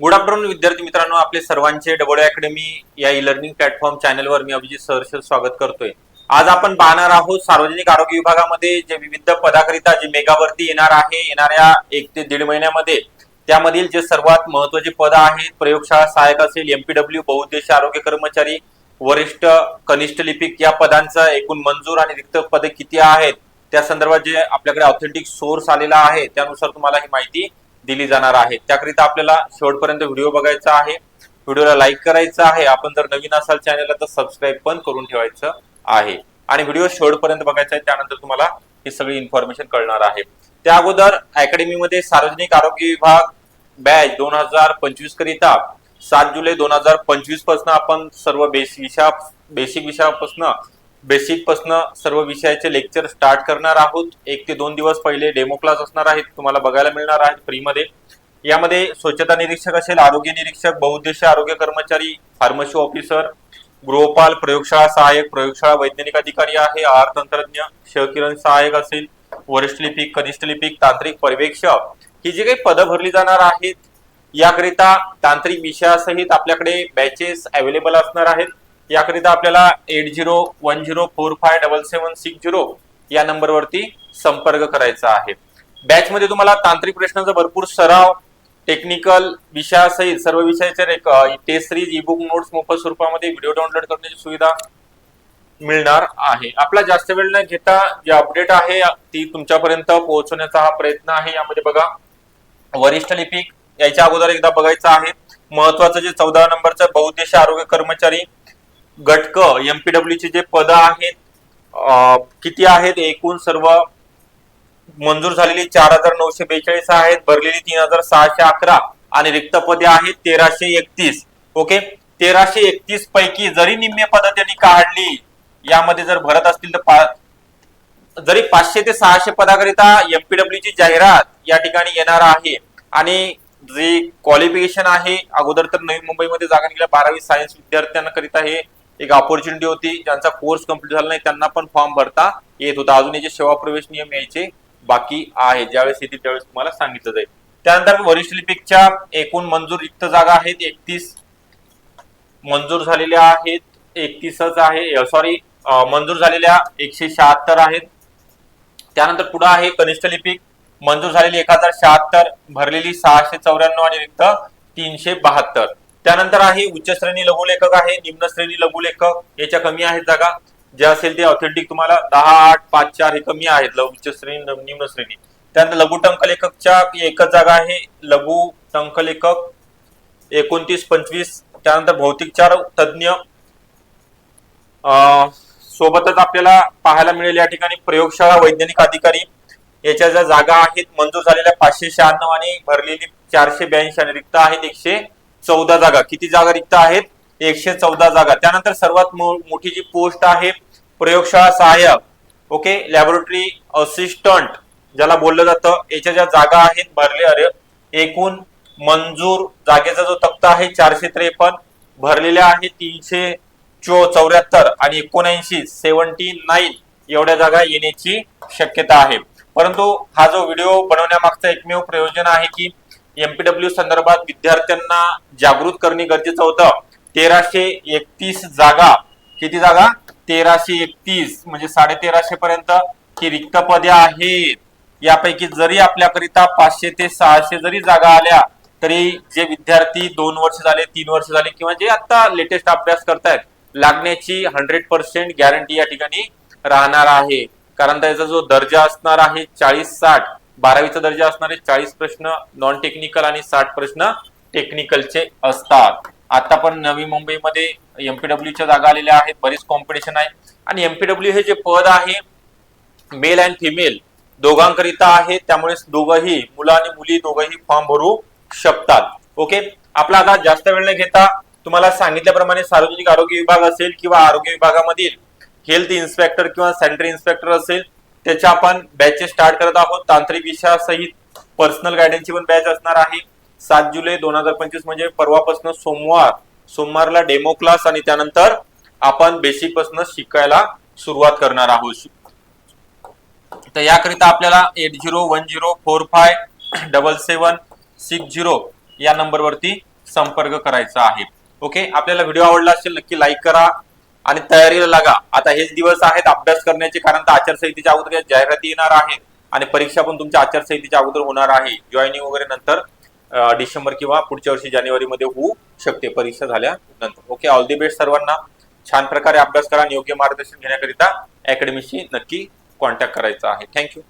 Good afternoon विद्यार्थी मित्रांनो. आपले सर्वांचे डबल अकॅडमी या ई लर्निंग प्लॅटफॉर्म चॅनलवर मी अभिजित सहर्ष स्वागत करतोय. आज आपण पाहणार आहोत सार्वजनिक आरोग्य विभागामध्ये जे विविध पदाकरिता जे मेगावरती येणार आहे येणाऱ्या एक ते दीड महिन्यामध्ये त्यामधील जे सर्वात महत्त्वाचे पद आहेत प्रयोगशाळा सहाय्यक असेल एमपीडब्ल्यू बहुउद्देशीय आरोग्य कर्मचारी वरिष्ठ कनिष्ठ लिपिक या पदांचं एकूण मंजूर आणि रिक्त पदे किती आहेत? त्या संदर्भात जे आपल्याकडे ऑथेंटिक सोर्स आलेला आहे त्यानुसार तुम्हाला ही माहिती दिली जाणार आहे. त्याकरिता आपल्याला शेवटपर्यंत व्हिडिओ बघायचा आहे. व्हिडिओला लाईक करायचा आहे. आपण जर नवीन असाल चॅनलला तर सबस्क्राईब पण करून ठेवायचं आहे. आणि व्हिडिओ शेवटपर्यंत बघायचा आहे त्यानंतर तुम्हाला ही सगळी इन्फॉर्मेशन कळणार आहे. त्या अगोदर अकॅडमीमध्ये सार्वजनिक आरोग्य विभाग बॅच दोन हजार पंचवीस करिता सात जुलै दोन हजार पंचवीसपासून आपण सर्व बेसिक विषया बेसिक विषयापासून बेसिकपासून सर्व विषयाचे लेक्चर स्टार्ट करणार आहोत. एक ते दोन दिवस पहिले डेमो क्लास असणार आहेत. तुम्हाला बघायला मिळणार आहेत फ्रीमध्ये. यामध्ये स्वच्छता निरीक्षक असेल आरोग्य निरीक्षक बहुउद्देशीय आरोग्य कर्मचारी फार्मसी ऑफिसर गृहपाल प्रयोगशाळा सहाय्यक प्रयोगशाळा वैज्ञानिक अधिकारी आहे आहार तंत्रज्ञ क्षकिरण सहाय्यक असेल वरिष्ठ लिपिक कनिष्ठ लिपिक तांत्रिक पर्यवेक्षक. ही जी काही पदं भरली जाणार आहेत याकरिता तांत्रिक विषयासहित आपल्याकडे बॅचेस अवेलेबल असणार आहेत. याकरिता आपल्याला eight zero one zero four five double seven six zero या नंबरवरती संपर्क करायचा आहे. बॅचमध्ये तुम्हाला तांत्रिक प्रश्नांचा भरपूर सराव टेक्निकल विषयासहित सर्व विषयाचे test series e book notes मोफत स्वरूपामध्ये व्हिडिओ डाउनलोड करण्याची सुविधा मिळणार आहे. आपला जास्त वेळ न घेता जे अपडेट आहे ती तुमच्यापर्यंत पोहोचवण्याचा हा प्रयत्न आहे. यामध्ये बघा वरिष्ठ लिपिक याच्या अगोदर एकदा बघायचं आहे. महत्वाचं जे चौदा नंबरचं बहुउद्देशीय आरोग्य कर्मचारी गटक एमपीडब्ल्यू चे जे पद आहेत किती आहेत? एकूण सर्व मंजूर झालेली चार हजार नऊशे बेचाळीस आहेत भरलेली तीन हजार सहाशे अकरा आणि रिक्त पदे आहेत तेराशे एकतीस. ओके? तेराशे एकतीस पैकी जरी निम्मे पद त्यांनी काढली यामध्ये जर भरत असतील तर पा- जरी पाचशे ते सहाशे पदाकरिता एमपीडब्ल्यू ची जाहिरात या ठिकाणी येणार आहे आणि जे क्वालिफिकेशन आहे अगोदर तर नवी मुंबईमध्ये जागा निघाल्या बारावी सायन्स विद्यार्थ्यांकरिता हे एक ऑपॉर्च्युनिटी होती ज्यांचा कोर्स कंप्लीट झाला नाही त्यांना पण फॉर्म भरता येत होता. अजून याचे सेवा प्रवेश नियम यायचे बाकी आहे ज्यावेळेस येतील त्यावेळेस तुम्हाला सांगितलं जाईल. त्यानंतर वरिष्ठ लिपिकच्या एकूण मंजूर रिक्त जागा आहेत एकतीस मंजूर झालेल्या आहेत एकतीसच आहे सॉरी मंजूर झालेल्या एकशे शहात्तर आहेत. त्यानंतर पुढे आहे कनिष्ठ लिपिक मंजूर झालेली एक हजार शहात्तर भरलेली सहाशे चौऱ्याण्णव आणि रिक्त तीनशे बहात्तर. त्यानंतर आहे उच्च श्रेणी लघुलेखक आहे निम्न श्रेणी लघुलेखक याच्या कमी आहेत जागा. जे असेल ते ऑथेंटिक तुम्हाला दहा आठ पाच चार हे कमी आहेत उच्च श्रेणी निम्न श्रेणी. त्यानंतर लघु टंकलेखकच्या एकच जागा आहे लघु टंकलेखक एकोणतीस पंचवीस. त्यानंतर भौतिकचार तज्ज्ञ. अं, सोबतच आपल्याला पाहायला मिळेल या ठिकाणी प्रयोगशाळा वैज्ञानिक अधिकारी. याच्या ज्या जागा आहेत मंजूर झालेल्या पाचशे शहाण्णव आणि भरलेली चारशे ब्याऐंशी आणि रिक्त आहेत एकशे चौदा जागा. किती जागा रिक्त आहेत? एकशे चौदा जागा. त्यानंतर सर्वात मो- मोठी जी पोस्ट आहे प्रयोगशाळा सहाय्यक. ओके? लॅबोरेटरी असिस्टंट ज्याला बोललं जातं. याच्या ज्या जागा आहेत भरले अरे एकूण मंजूर जागेचा जो तक्ता आहे चारशे त्रेपन्न. भरलेल्या आहे तीनशे चो चौऱ्याहत्तर आणि एकोणऐंशी. सेव्हन्टी नाईन एवढ्या जागा येण्याची शक्यता आहे. परंतु हा जो व्हिडिओ बनवण्यामागचं एकमेव प्रयोजन आहे की एमपीडब्ल्यू संदर्भात विद्यार्थ्यांना जागृत करणे गरजेचं होतं. तेराशे एकतीस जागा. किती जागा? तेराशे एकतीस म्हणजे साडे तेराशे पर्यंत ही रिक्त पदे आहेत. यापैकी जरी आपल्याकरिता पाचशे ते सहाशे जरी जागा आल्या तरी जे विद्यार्थी दोन वर्ष झाले तीन वर्ष झाले किंवा जे आता लेटेस्ट अभ्यास करतायत लागण्याची हंड्रेड पर्सेंट गॅरंटी या ठिकाणी राहणार आहे. कारण त्याचा जो दर्जा असणार आहे चाळीस साठ. बारावीचा दर्जा असणारे चाळीस प्रश्न नॉन टेक्निकल आणि साठ प्रश्न टेक्निकलचे असतात. आता पण नवी मुंबईमध्ये एमपीडब्ल्यूच्या जागा आलेल्या आहेत बरीच कॉम्पिटिशन आहे. आणि एमपीडब्ल्यू हे जे पद आहे मेल अँड फिमेल दोघांकरिता आहे. त्यामुळे दोघंही मुलं आणि मुली दोघंही फॉर्म भरू शकतात. ओके आपला आता जास्त वेळ न घेता तुम्हाला सांगितल्याप्रमाणे सार्वजनिक आरोग्य विभाग असेल किंवा आरोग्य विभागामधील हेल्थ इन्स्पेक्टर किंवा सॅनिटरी इन्स्पेक्टर असेल त्याच्या आपण बॅचेस स्टार्ट करत आहोत. तांत्रिक विषयासहित पर्सनल गायडन्सची पण बॅच असणार आहे. सात जुलै दोन हजार पंचवीस म्हणजे परवापासून सोमवार सोमवारला डेमो क्लास आणि त्यानंतर आपण बेसिकपासून शिकायला सुरुवात करणार आहोत. तर याकरिता आपल्याला eight zero one zero four five double seven six zero या नंबरवरती संपर्क करायचा आहे. ओके आपल्याला व्हिडिओ आवडला असेल नक्की लाईक करा. आणि तयारीला लागा. आता हेच दिवस आहेत अभ्यास करण्याचे कारण तर आचारसंहितेच्या अगोदर जाहिराती येणार आहेत आणि परीक्षा पण तुमच्या आचारसंहितेच्या अगोदर होणार आहे. जॉईनिंग वगैरे नंतर डिसेंबर किंवा पुढच्या वर्षी जानेवारीमध्ये होऊ शकते परीक्षा झाल्यानंतर. ओके ऑल दी बेस्ट सर्वांना. छान प्रकारे अभ्यास करा आणि योग्य मार्गदर्शन घेण्याकरिता अकॅडमीशी नक्की कॉन्टॅक्ट करायचा आहे. थँक्यू